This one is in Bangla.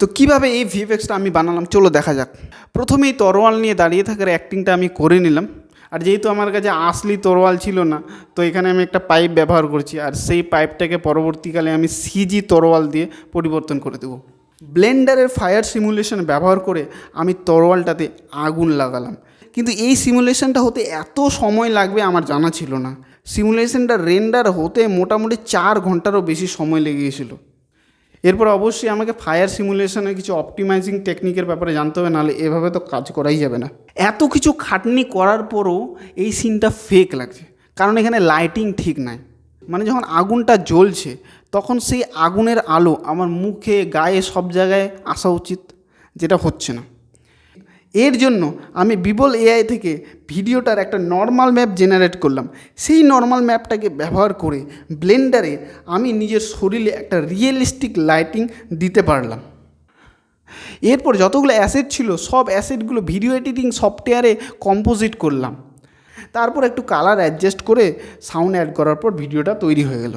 তো কীভাবে এই ভিএফএক্সটা আমি বানালাম? চলো দেখা যাক। প্রথমেই তরোয়াল নিয়ে দাঁড়িয়ে থাকার অ্যাক্টিংটা আমি করে নিলাম। আর যেহেতু আমার কাছে আসলি তরোয়াল ছিল না, তো এখানে আমি একটা পাইপ ব্যবহার করছি। আর সেই পাইপটাকে পরবর্তীকালে আমি সিজি তরোয়াল দিয়ে পরিবর্তন করে দেবো। ব্লেন্ডারের ফায়ার সিমুলেশন ব্যবহার করে আমি তরোয়ালটাতে আগুন লাগালাম। কিন্তু এই সিমুলেশনটা হতে এত সময় লাগবে আমার জানা ছিল না। সিমুলেশনটা রেন্ডার হতে মোটামুটি চার ঘন্টারও বেশি সময় লেগে গেছিল এরপর অবশ্যই আমাকে ফায়ার সিমুলেশনের কিছু অপটিমাইজিং টেকনিকের ব্যাপারে জানতে হবে, নাহলে এভাবে তো কাজ করাই যাবে না। এত কিছু খাটনি করার পরও এই সিনটা ফেক লাগছে। কারণ এখানে লাইটিং ঠিক নাই। মানে যখন আগুনটা জ্বলছে, তখন সেই আগুনের আলো আমার মুখে, গায়ে, সব জায়গায় আসা উচিত, যেটা হচ্ছে না। এর জন্য আমি বিবল এআই থেকে ভিডিওটার একটা নর্মাল ম্যাপ জেনারেট করলাম। সেই নর্মাল ম্যাপটাকে ব্যবহার করে ব্লেন্ডারে আমি নিজের শরীরে একটা রিয়েলিস্টিক লাইটিং দিতে পারলাম। এরপর যতগুলো অ্যাসেট ছিল, সব অ্যাসেটগুলো ভিডিও এডিটিং সফটওয়্যারে কম্পোজিট করলাম। তারপর একটু কালার অ্যাডজাস্ট করে সাউন্ড অ্যাড করার পর ভিডিওটা তৈরি হয়ে গেল।